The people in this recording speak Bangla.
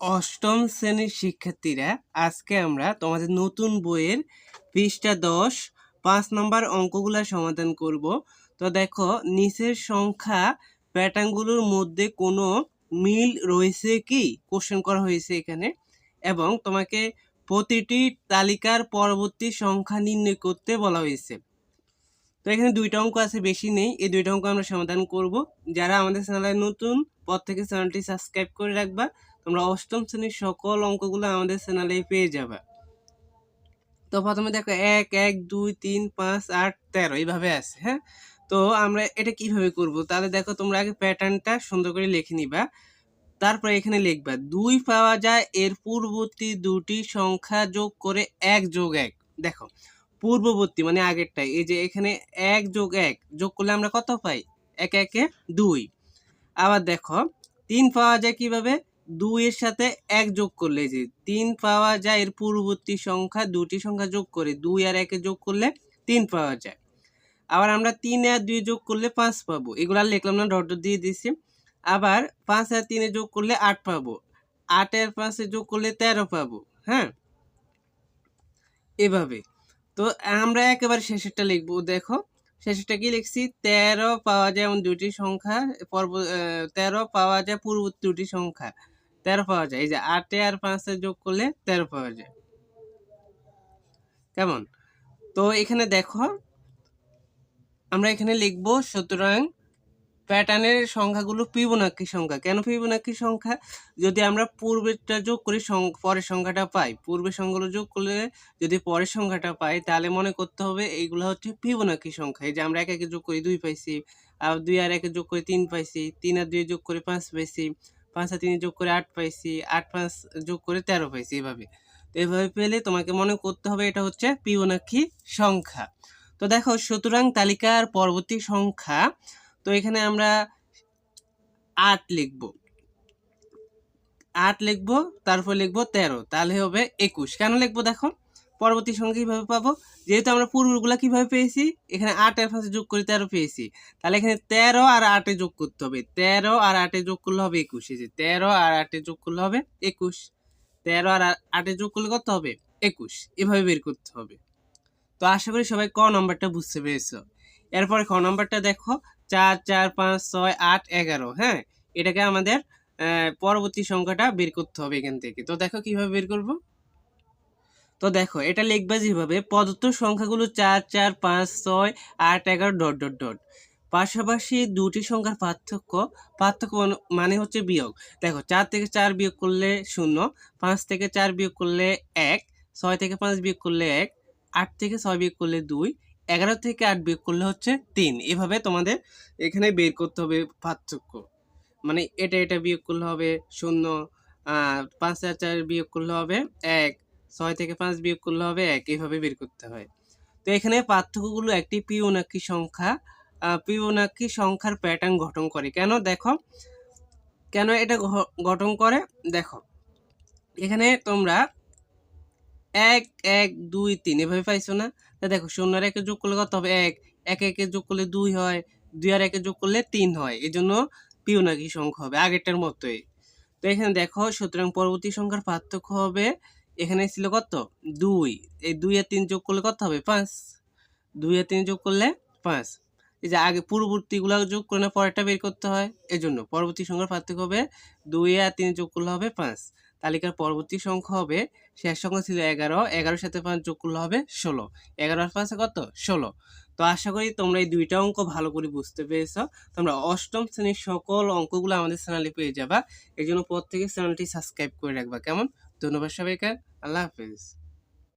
অষ্টম শ্রেণির শিক্ষার্থীরা, আজকে আমরা তোমাদের নতুন বইয়ের পৃষ্ঠা দশ, পাঁচ নম্বর অঙ্কগুলো সমাধান করব। তো দেখো, নিচের সংখ্যা প্যাটার্নগুলোর মধ্যে কোনো মিল রয়েছে কি? কোশ্চেন করা হয়েছে এখানে। এবং তোমাকে প্রতিটি তালিকার পরবর্তী সংখ্যা নির্ণয় করতে বলা হয়েছে। তো এখানে দুইটা অঙ্ক আছে, বেশি নেই। এই দুইটা অঙ্ক আমরা সমাধান করব। যারা আমাদের চ্যানেলে নতুন পর থেকে চ্যানেলটি সাবস্ক্রাইব করে রাখবা। তোমরা অষ্টম শ্রেণির সকল অঙ্কগুলো আমাদের চ্যানেলে পেয়ে যাবে। তো প্রথমে দেখো এক এক, দুই, তিন, পাঁচ, আট, তেরো এইভাবে আছে হ্যাঁ? তো আমরা এটা কীভাবে করব? তাহলে দেখো তোমরা আগে প্যাটার্নটা সুন্দর করে লিখে নিবা। তারপরে এখানে লিখবা, দুই পাওয়া যায় এর পূর্ববর্তী দুটি সংখ্যা যোগ করে এক যোগ এক। দেখো, পূর্ববর্তী মানে আগেরটাই, এই যে এখানে এক যোগ এক যোগ করলে আমরা কত পাই? এক, একে দুই। আবার দেখো, তিন পাওয়া যায় কীভাবে? দুইয়ের সাথে এক যোগ করলে যে তিন পাওয়া যায়, এর পূর্ববর্তী সংখ্যা দুটি সংখ্যা যোগ করে দুই আর একে যোগ করলে তিন পাওয়া যায়। আবার আমরা তিন আর দুই যোগ করলে পাঁচ পাবো। এগুলো আর লিখলাম না ডট দিয়ে দিছি। আবার পাঁচ আর তিনে যোগ করলে আট পাবো। আট আর পাঁচে যোগ করলে তেরো পাবো হ্যাঁ? এভাবে। তো আমরা একেবারে শেষেরটা লিখব, দেখো। শেষেরটা কি লিখছি? তেরো পাওয়া যায় এমন দুটি সংখ্যা, পর্ব তেরো পাওয়া যায় পূর্ববর্তী দুটি সংখ্যা। তেরো পাওয়া যায়। এই যে আটে আর পাঁচে যোগ করলে তেরো পাওয়া যায়। কেমন? তো এখানে দেখো, আমরা এখানে লিখব সুতরাং প্যাটার্নের সংখ্যাগুলো ফিবোনাক্কি সংখ্যা। কেন ফিবোনাক্কি সংখ্যা? যদি আমরা পূর্বেরটা যোগ করি পরের সংখ্যাটা পাই। পূর্বের সংখ্যাগুলো যোগ করলে যদি পরের সংখ্যাটা পাই, তাহলে মনে করতে হবে এইগুলো হচ্ছে ফিবোনাক্কি সংখ্যা। এই যে আমরা এক একে যোগ করি দুই পাইছি, আর দুই আর একে যোগ করে তিন পাইছি, তিন আর দুই যোগ করে পাঁচ পাইছি। পাঁচ আর তিনে যোগ করে আট পাইছি, আট পাঁচ যোগ করে তেরো পাইছি এভাবে। তো এভাবে পেলে তোমাকে মনে করতে হবে এটা হচ্ছে ফিবোনাক্কি সংখ্যা। তো দেখো, সুতরাং তালিকার পরবর্তী সংখ্যা, তো এখানে আমরা আট লিখব। আট লিখব, তারপর লিখব তেরো, তাহলে হবে একুশ। কেন লিখব দেখো? পরবর্তী সংখ্যা কীভাবে পাবো? যেহেতু আমরা পূর্বগুলা কীভাবে পেয়েছি? এখানে আট এর পাশে যোগ করে তেরো পেয়েছি। তাহলে এখানে তেরো আর আটে যোগ করতে হবে। তেরো আর আটে যোগ করলে হবে একুশ। এই যে তেরো আর আটে যোগ করলে হবে একুশ। তেরো আর আটে যোগ করলে কত হবে? একুশ। এভাবে বের করতে হবে। তো আশা করি সবাই ক নম্বরটা বুঝতে পেরেছ। এরপরে খ নম্বরটা দেখো। চার চার, পাঁচ, ছয়, আট, এগারো হ্যাঁ? এটাকে আমাদের পরবর্তী সংখ্যাটা বের করতে হবে এখান থেকে। তো দেখো কীভাবে বের করব? তো দেখো, এটা লিখবা যেভাবে, প্রদত্ত সংখ্যাগুলো চার চার, পাঁচ, ছয়, আট, এগারো, ডট ডট ডট। পাশাপাশি দুটি সংখ্যার পার্থক্য পার্থক্য মানে- মানে হচ্ছে বিয়োগ। দেখো, চার থেকে চার বিয়োগ করলে শূন্য, পাঁচ থেকে চার বিয়োগ করলে এক, ছয় থেকে পাঁচ বিয়োগ করলে এক, আট থেকে ছয় বিয়োগ করলে দুই, এগারো থেকে আট বিয়োগ করলে হচ্ছে তিন। এভাবে তোমাদের এখানে বের করতে হবে পার্থক্য। মানে এটা এটা বিয়োগ করলে হবে শূন্য পাঁচ আর চার বিয়োগ করলে হবে এক ছয় থেকে পাঁচ বিয়োগ করলে হবে এক এইভাবে বের করতে হয়। তো এখানে পার্থক্যগুলো একটি পিওনাক্ষী সংখ্যা পিওনাক্ষী সংখ্যার প্যাটার্ন গঠন করে। কেন? দেখো। কেন এটা গঠন করে? দেখো। এখানে তোমরা এক এক, দুই, তিন, এভাবে পাইছো না? তা দেখো, শূন্য আর একে যোগ করলে কত হবে? এক। এক একে যোগ করলে দুই হয়, দুই আর একে যোগ করলে তিন হয়। এই জন্য পিওনাকি সংখ্যা হবে আগেরটার মতোই। তো এখানে দেখো, সুতরাং পরবর্তী সংখ্যার পার্থক্য হবে এখানে ছিল কত? দুই। এই দুই আর তিন যোগ করলে কত হবে? পাঁচ। দুই আর তিন যোগ করলে পাঁচ। এই যে আগে পূর্ববর্তীগুলো যোগ করে না, পরেরটা বের করতে হয়। এই জন্য পরবর্তী সংখ্যার পার্থক্য হবে দুই আর তিন যোগ করলে হবে পাঁচ। তালিকার পরবর্তী সংখ্যা হবে, শেষ সংখ্যা ছিল এগারো। এগারোর সাথে পাঁচ যোগ করলে হবে ষোলো। এগারো আর পাঁচে কত? ষোলো। তো আশা করি তোমরা এই দুইটা অঙ্ক ভালো করে বুঝতে পেরেছ। তোমরা অষ্টম শ্রেণির সকল অঙ্কগুলো আমাদের চ্যানেলে পেয়ে যাবা। এই জন্য পর থেকে চ্যানেলটি সাবস্ক্রাইব করে রাখবা, কেমন? ধন্যবাদ সবাইকে। আল্লাহ হাফেজ